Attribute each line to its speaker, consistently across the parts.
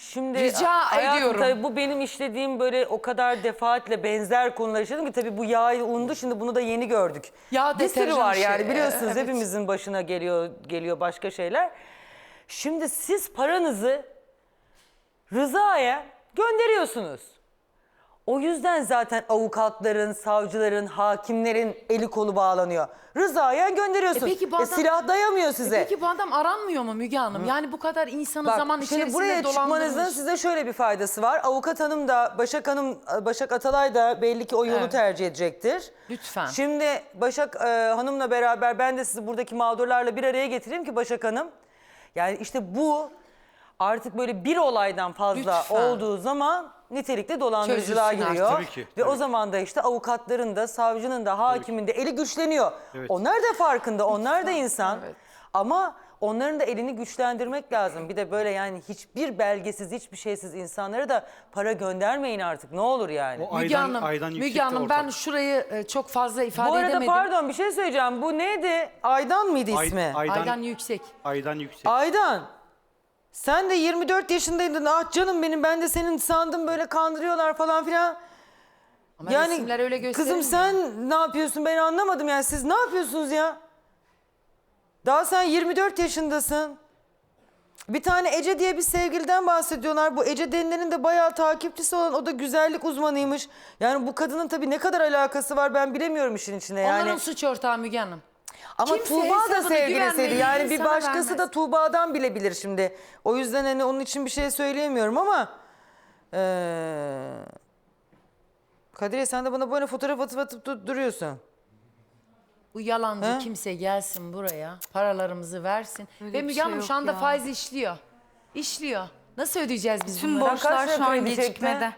Speaker 1: Şimdi
Speaker 2: Rica
Speaker 1: hayatım,
Speaker 2: ediyorum.
Speaker 1: Tabii bu benim işlediğim böyle o kadar defaatle benzer konular işledim ki tabii bu yağ undu şimdi bunu da yeni gördük.
Speaker 2: Yağ
Speaker 1: bir sürü var
Speaker 2: şey,
Speaker 1: yani biliyorsunuz
Speaker 2: evet.
Speaker 1: hepimizin başına geliyor geliyor başka şeyler. Şimdi siz paranızı Rıza'ya gönderiyorsunuz. O yüzden zaten avukatların, savcıların, hakimlerin eli kolu bağlanıyor. Rıza'ya gönderiyorsun.
Speaker 2: E peki bu adam-
Speaker 1: silah dayamıyor size.
Speaker 2: E Peki bu adam aranmıyor mu Müge Hanım? Yani bu kadar insanı
Speaker 1: Bak,
Speaker 2: zaman
Speaker 1: şimdi
Speaker 2: içerisinde
Speaker 1: buraya çıkmanızın
Speaker 2: dolandırmış.
Speaker 1: size şöyle bir faydası var. Avukat hanım da Başak hanım Başak Atalay da belli ki o yolu
Speaker 2: Evet.
Speaker 1: tercih edecektir.
Speaker 2: Lütfen.
Speaker 1: Şimdi Başak e, hanımla beraber ben de sizi buradaki mağdurlarla bir araya getireyim ki Başak hanım. Yani işte bu artık böyle bir olaydan fazla
Speaker 2: Lütfen.
Speaker 1: olduğu zaman nitelikli dolandırıcılığa
Speaker 2: Çözülsün
Speaker 1: giriyor.
Speaker 3: Tabii ki,
Speaker 1: Ve o
Speaker 3: tabii.
Speaker 1: zaman da işte avukatların da, savcının da, hakimin de eli güçleniyor.
Speaker 3: Evet.
Speaker 1: Onlar da farkında, onlar da insan.
Speaker 2: evet.
Speaker 1: Ama onların da elini güçlendirmek lazım. Bir de böyle yani hiçbir belgesiz, hiçbir şeysiz insanlara da para göndermeyin artık. Ne olur yani.
Speaker 3: O
Speaker 2: Müge
Speaker 3: aydan,
Speaker 2: Hanım,
Speaker 3: aydan
Speaker 2: Müge
Speaker 3: yüksekte
Speaker 2: Hanım
Speaker 3: ortak.
Speaker 2: ben şurayı e, çok fazla ifade
Speaker 1: Bu arada
Speaker 2: edemedim.
Speaker 1: pardon bir şey söyleyeceğim. Bu neydi? Aydan mıydı
Speaker 3: Ay-
Speaker 1: ismi?
Speaker 3: aydan,
Speaker 2: Aydan
Speaker 3: aydan,
Speaker 2: yüksek.
Speaker 3: yüksek.
Speaker 1: Aydan. Sen de 24 yaşındaydın. Ah canım benim ben de senin sandım böyle kandırıyorlar falan filan.
Speaker 2: Ama
Speaker 1: Yani
Speaker 2: resimler öyle
Speaker 1: kızım sen ne yapıyorsun ben anlamadım yani siz ne yapıyorsunuz ya? Daha sen 24 yaşındasın. Bir tane Ece diye bir sevgiliden bahsediyorlar. Bu Ece denilenin de bayağı takipçisi olan o da güzellik uzmanıymış. Yani bu kadının tabii ne kadar alakası var ben bilemiyorum işin içine yani.
Speaker 2: Onların suç ortağı Müge Hanım.
Speaker 1: Ama
Speaker 2: Kimse
Speaker 1: Tuğba da sevgilisiydi. Yani bir
Speaker 2: insana
Speaker 1: başkası da
Speaker 2: vermez.
Speaker 1: Tuğba'dan bilebilir şimdi. O yüzden hani onun için bir şey söyleyemiyorum ama... Eee Kadriye sen de bana böyle fotoğraf atıp atıp dur- duruyorsun.
Speaker 2: Bu yalancı
Speaker 1: He?
Speaker 2: kimse gelsin buraya, paralarımızı versin. Ve
Speaker 4: bir
Speaker 2: Müge
Speaker 4: şey
Speaker 2: Hanım
Speaker 4: yok
Speaker 2: şu anda
Speaker 4: ya.
Speaker 2: faiz işliyor. İşliyor. Nasıl ödeyeceğiz biz
Speaker 4: Tüm
Speaker 2: bunları?
Speaker 4: borçlar şu an
Speaker 1: çekti?
Speaker 4: gecikmede.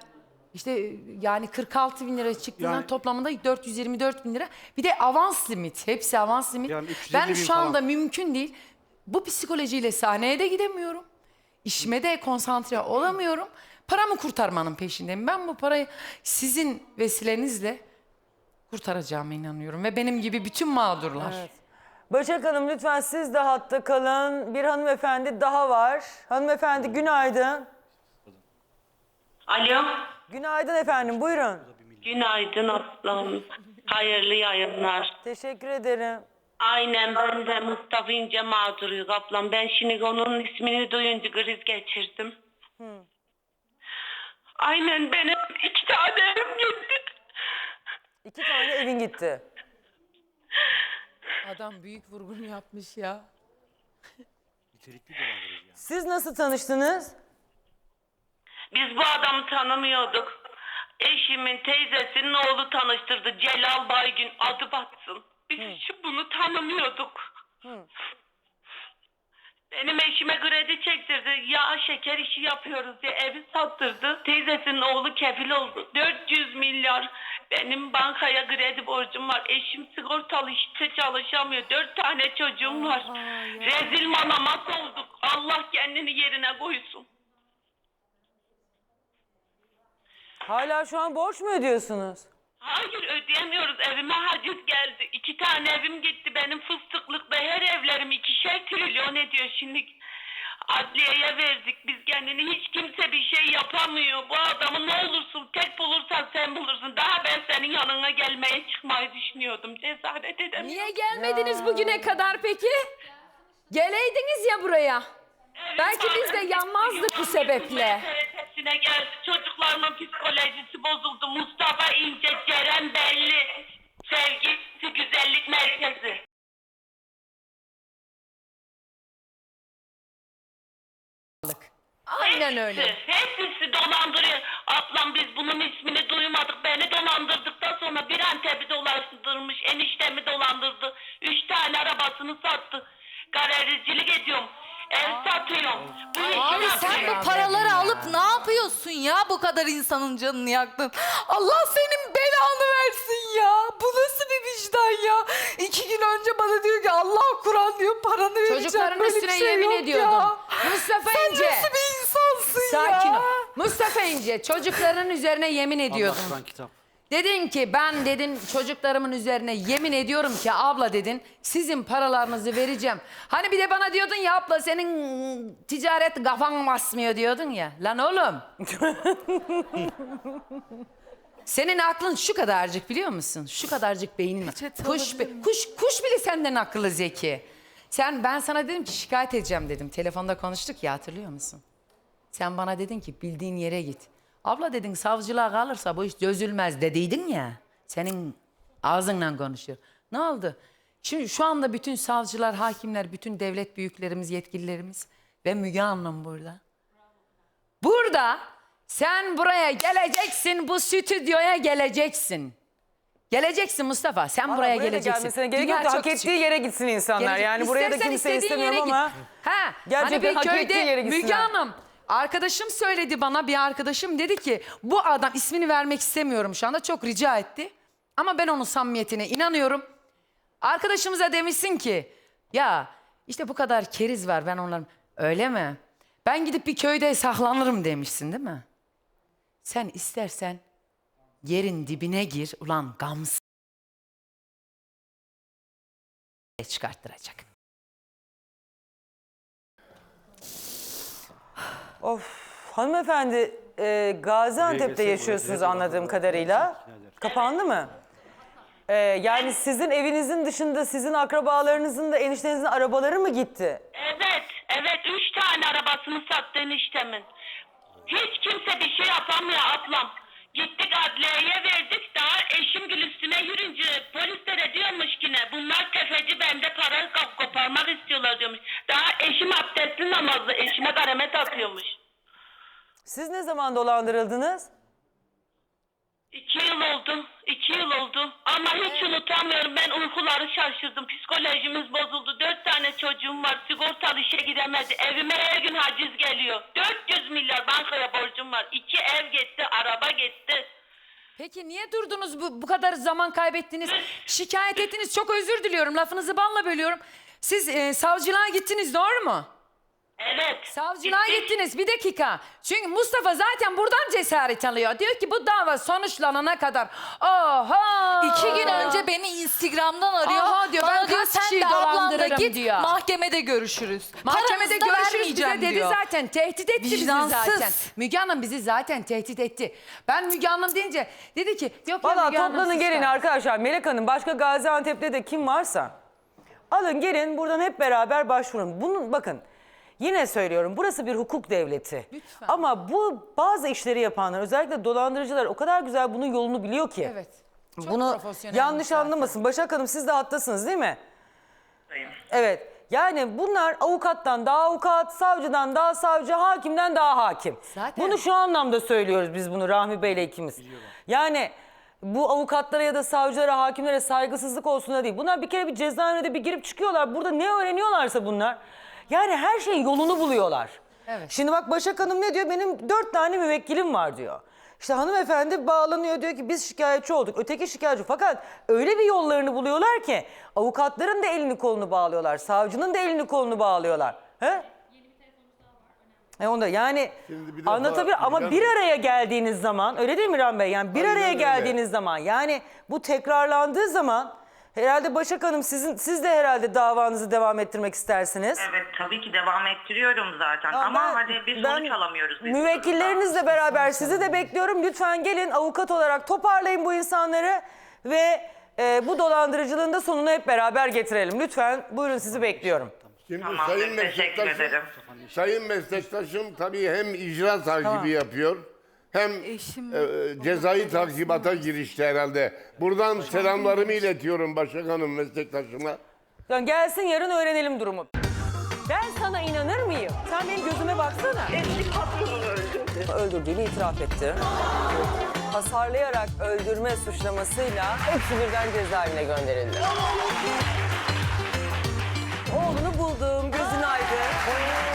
Speaker 2: İşte yani 46 bin lira çıktığından
Speaker 3: Yani-
Speaker 2: toplamında 424 bin lira. Bir de avans limit. Hepsi avans limit.
Speaker 3: Yani 350
Speaker 2: ben
Speaker 3: bin
Speaker 2: şu anda
Speaker 3: falan.
Speaker 2: mümkün değil. Bu psikolojiyle sahneye de gidemiyorum. İşime de konsantre olamıyorum. Paramı kurtarmanın peşindeyim. Ben bu parayı sizin vesilenizle kurtaracağıma inanıyorum. Ve benim gibi bütün mağdurlar.
Speaker 1: Başak Hanım lütfen siz de hatta kalın. Bir hanımefendi daha var. Hanımefendi günaydın.
Speaker 5: Alo,
Speaker 1: Günaydın efendim buyurun.
Speaker 5: günaydın aslanım. Hayırlı yayınlar.
Speaker 1: Teşekkür ederim.
Speaker 5: Aynen ben de Mustafa İnce mağduruyum ablam. Ben şimdi onun ismini duyunca kriz geçirdim. Aynen benim iki tane evim gitti.
Speaker 1: İki tane evin gitti.
Speaker 2: Adam büyük vurgun yapmış ya.
Speaker 1: Siz nasıl tanıştınız?
Speaker 5: Biz bu adamı tanımıyorduk. Eşimin teyzesinin oğlu tanıştırdı. Celal Baygün adı batsın. Biz hiç bunu tanımıyorduk. Benim eşime kredi çektirdi. Yağ şeker işi yapıyoruz diye evi sattırdı. Teyzesinin oğlu kefil oldu. 400 milyar. Benim bankaya kredi borcum var. Eşim sigortalı işte çalışamıyor. Dört tane çocuğum var. Rezil manamat olduk. Allah kendini yerine koysun.
Speaker 1: Hala şu an borç mu ödüyorsunuz?
Speaker 5: Hayır ödeyemiyoruz. Evime haciz geldi. İki tane evim gitti. Benim fıstıklıkta her evlerim ikişer trilyon ediyor. Şimdi adliyeye verdik. Biz kendini hiç kimse bir şey yapamıyor. Bu adamı ne olursun tek bulursan sen bulursun. Daha ben senin yanına gelmeye çıkmayı düşünüyordum. Cesaret edemiyorum.
Speaker 6: Niye gelmediniz bugüne kadar peki? Geleydiniz ya buraya. Belki biz de yanmazdık bu sebeple.
Speaker 5: Hepsine geldi. Çocuklarımın psikolojisi bozuldu. Mustafa İnce, Ceren Belli. Sevgisi Güzellik Merkezi.
Speaker 6: Aynen öyle.
Speaker 5: Hepsi, hepsi dolandırıyor. Ablam biz bunun ismini duymadık. Beni dolandırdıktan sonra bir Antep'i dolandırmış. Eniştemi dolandırdı. Üç tane arabasını sattı. Galericilik ediyorum. Ev satıyorum. Bu işi
Speaker 4: Abi sen bu paraları alıp ne yapıyorsun ya bu kadar insanın canını yaktın? Allah senin belanı versin ya. Bu nasıl bir vicdan ya? İki gün önce bana diyor ki Allah Kur'an diyor paranı vereceğim.
Speaker 6: Çocukların
Speaker 4: Böyle bir
Speaker 6: üstüne
Speaker 4: şey
Speaker 6: yemin
Speaker 4: yok ya.
Speaker 6: Mustafa
Speaker 4: Sen
Speaker 6: İnce.
Speaker 4: nasıl bir insansın ya?
Speaker 6: Sakin ol. Mustafa İnce çocukların üzerine yemin ediyordun.
Speaker 3: Allah'tan kitap.
Speaker 2: Dedin ki ben dedin çocuklarımın üzerine yemin ediyorum ki abla dedin sizin paralarınızı vereceğim. Hani bir de bana diyordun ya abla senin ticaret kafan basmıyor diyordun ya. Lan oğlum. Senin aklın şu kadarcık biliyor musun? Şu kadarcık beynin var. Kuş, bi- kuş, kuş bile senden akıllı zeki. Sen ben sana dedim ki şikayet edeceğim dedim. Telefonda konuştuk ya hatırlıyor musun? Sen bana dedin ki bildiğin yere git. Abla dedin savcılığa kalırsa bu iş çözülmez dediydin ya. Senin ağzınla konuşuyor. Ne oldu? Şimdi şu anda bütün savcılar, hakimler, bütün devlet büyüklerimiz, yetkililerimiz ve Müge Hanım burada. Burada sen buraya geleceksin, bu stüdyoya geleceksin. Geleceksin Mustafa, sen buraya
Speaker 1: Buraya da
Speaker 2: geleceksin.
Speaker 1: gelmesine gerek
Speaker 2: Dünya
Speaker 1: yok da
Speaker 2: çok
Speaker 1: hak
Speaker 2: küçük.
Speaker 1: ettiği yere gitsin insanlar.
Speaker 2: Gelecek.
Speaker 1: Yani buraya da
Speaker 2: İstersen
Speaker 1: kimse
Speaker 2: istediğin
Speaker 1: istemiyorum ama.
Speaker 2: Ha,
Speaker 1: Gerçekten
Speaker 2: hani bir
Speaker 1: hak ettiği
Speaker 2: köyde
Speaker 1: yere gitsinler.
Speaker 2: Müge Hanım arkadaşım söyledi bana bir arkadaşım dedi ki bu adam ismini vermek istemiyorum şu anda çok rica etti. Ama ben onun samimiyetine inanıyorum. Arkadaşımıza demişsin ki ya işte bu kadar keriz var ben onların öyle mi? Ben gidip bir köyde saklanırım demişsin değil mi? Sen istersen yerin dibine gir ulan gamsız çıkarttıracak.
Speaker 1: Of hanımefendi e, Gaziantep'te
Speaker 3: Buraya
Speaker 1: yaşıyorsunuz anladığım kadarıyla. Kapandı mı? E, yani sizin evinizin dışında sizin akrabalarınızın da eniştenizin arabaları mı gitti?
Speaker 5: Evet, evet. Üç tane arabasını sattı eniştemin. Hiç kimse bir şey yapamıyor ablam. Gittik adliyeye verdik. Daha eşim gül üstüne yürünce polislere diyormuş ki ne? Bunlar tefeci bende para kop- koparmak istiyorlar diyormuş. Eşim abdestli namazı. Eşime karemet atıyormuş.
Speaker 1: Siz ne zaman dolandırıldınız?
Speaker 5: İki yıl oldu. iki yıl oldu. Ama hiç unutamıyorum. Ben uykuları şaşırdım. Psikolojimiz bozuldu. Dört tane çocuğum var. Sigortalı işe gidemedi. Evime her gün haciz geliyor. 400 milyar bankaya borcum var. İki ev gitti, araba gitti.
Speaker 2: Peki niye durdunuz bu, bu kadar zaman kaybettiniz? Şikayet ettiniz. Çok özür diliyorum. Lafınızı balla bölüyorum. Siz e, savcılığa gittiniz doğru mu?
Speaker 5: Evet.
Speaker 2: Savcılığa
Speaker 5: gittik.
Speaker 2: gittiniz bir dakika. Çünkü Mustafa zaten buradan cesaret alıyor. Diyor ki bu dava sonuçlanana kadar. Oha!
Speaker 4: İki gün önce beni Instagram'dan arıyor.
Speaker 2: Aha diyor,
Speaker 4: Bana
Speaker 2: ben
Speaker 4: diyor
Speaker 2: kaç
Speaker 4: sen
Speaker 2: kişiyi
Speaker 4: de ablanla
Speaker 2: dolandırırım
Speaker 4: git
Speaker 2: diyor.
Speaker 4: mahkemede görüşürüz.
Speaker 2: Mahkemede
Speaker 4: Paranızı da
Speaker 2: görüşürüz bize
Speaker 4: vermeyeceğim
Speaker 2: dedi
Speaker 4: diyor.
Speaker 2: zaten. Tehdit etti bizi
Speaker 4: Vicdansız.
Speaker 2: zaten. Müge Hanım bizi zaten tehdit etti. Ben Müge Hanım deyince dedi ki yok ya
Speaker 1: Valla
Speaker 2: Müge Hanım,
Speaker 1: toplanın
Speaker 2: siz
Speaker 1: gelin arkadaşlar. Melek Hanım başka Gaziantep'te de kim varsa alın gelin buradan hep beraber başvurun. Bunun bakın yine söylüyorum burası bir hukuk devleti.
Speaker 2: Lütfen.
Speaker 1: Ama bu bazı işleri yapanlar özellikle dolandırıcılar o kadar güzel bunun yolunu biliyor ki.
Speaker 2: Evet. Çok
Speaker 1: Bunu
Speaker 2: profesyonel
Speaker 1: yanlış
Speaker 2: zaten.
Speaker 1: anlamasın. Başak Hanım siz de hattasınız değil mi? Evet. Yani bunlar avukattan daha avukat, savcıdan daha savcı, hakimden daha hakim.
Speaker 2: Zaten-
Speaker 1: Bunu şu anlamda söylüyoruz biz bunu Rahmi Bey'le ikimiz. Yani bu avukatlara ya da savcılara, hakimlere saygısızlık olsun da değil. Bunlar bir kere bir cezaevine bir girip çıkıyorlar. Burada ne öğreniyorlarsa bunlar. Yani her şeyin yolunu buluyorlar.
Speaker 2: Evet.
Speaker 1: Şimdi bak Başak Hanım ne diyor? Benim dört tane müvekkilim var diyor. İşte hanımefendi bağlanıyor diyor ki biz şikayetçi olduk. Öteki şikayetçi. Fakat öyle bir yollarını buluyorlar ki avukatların da elini kolunu bağlıyorlar. Savcının da elini kolunu bağlıyorlar. He? E onda yani
Speaker 7: Şimdi bir
Speaker 1: anlatabilir ama bir
Speaker 7: Hanım-
Speaker 1: araya geldiğiniz zaman öyle değil mi Ram Bey? Yani bir
Speaker 7: Aynen
Speaker 1: araya
Speaker 7: öyle.
Speaker 1: geldiğiniz zaman yani bu tekrarlandığı zaman herhalde Başak Hanım sizin siz de herhalde davanızı devam ettirmek istersiniz.
Speaker 8: Evet tabii ki devam ettiriyorum zaten
Speaker 1: Ama
Speaker 8: ama
Speaker 1: ben-
Speaker 8: hani bir
Speaker 1: ben
Speaker 8: sonuç alamıyoruz. biz bu
Speaker 1: Müvekkillerinizle beraber sizi de bekliyorum. Lütfen gelin avukat olarak toparlayın bu insanları ve e, bu dolandırıcılığın da sonunu hep beraber getirelim. Lütfen buyurun sizi bekliyorum.
Speaker 7: Şimdi
Speaker 8: Tamamdır,
Speaker 7: sayın
Speaker 8: teşekkür
Speaker 7: meslektaşım,
Speaker 8: ederim.
Speaker 7: sayın meslektaşım tabii hem icra takibi
Speaker 1: Tamam.
Speaker 7: yapıyor hem
Speaker 4: Eşim-
Speaker 7: e, cezai takibata girişti herhalde. Buradan selamlarımı iletiyorum Başak Hanım meslektaşıma.
Speaker 1: Yani gelsin yarın öğrenelim durumu. Ben sana inanır mıyım? Sen benim gözüme baksana.
Speaker 5: Eski patronunu öldürdü.
Speaker 1: Öldürdüğünü itiraf etti. Hasarlayarak öldürme suçlamasıyla hepsi birden cezaevine gönderildi. Oğlunu buldum, gözün aydın.